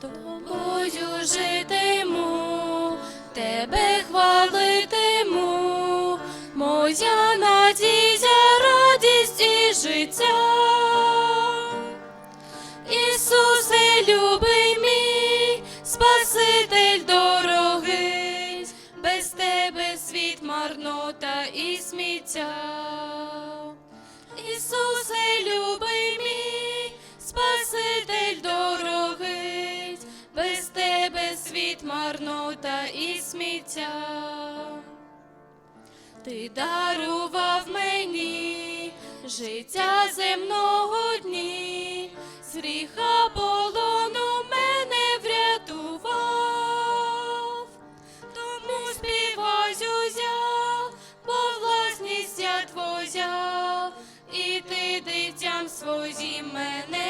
Тобою житиму, тебе хвалитиму, моя надія, радість і життя. Ісусе, любий мій, Спаситель дорогий, без тебе світ марнота і сміття. Марнота і сміття. Ти дарував мені життя земного дні, з гріха полону мене врятував, тому співаю я, бо власність я твоя, і ти дитям своїм мене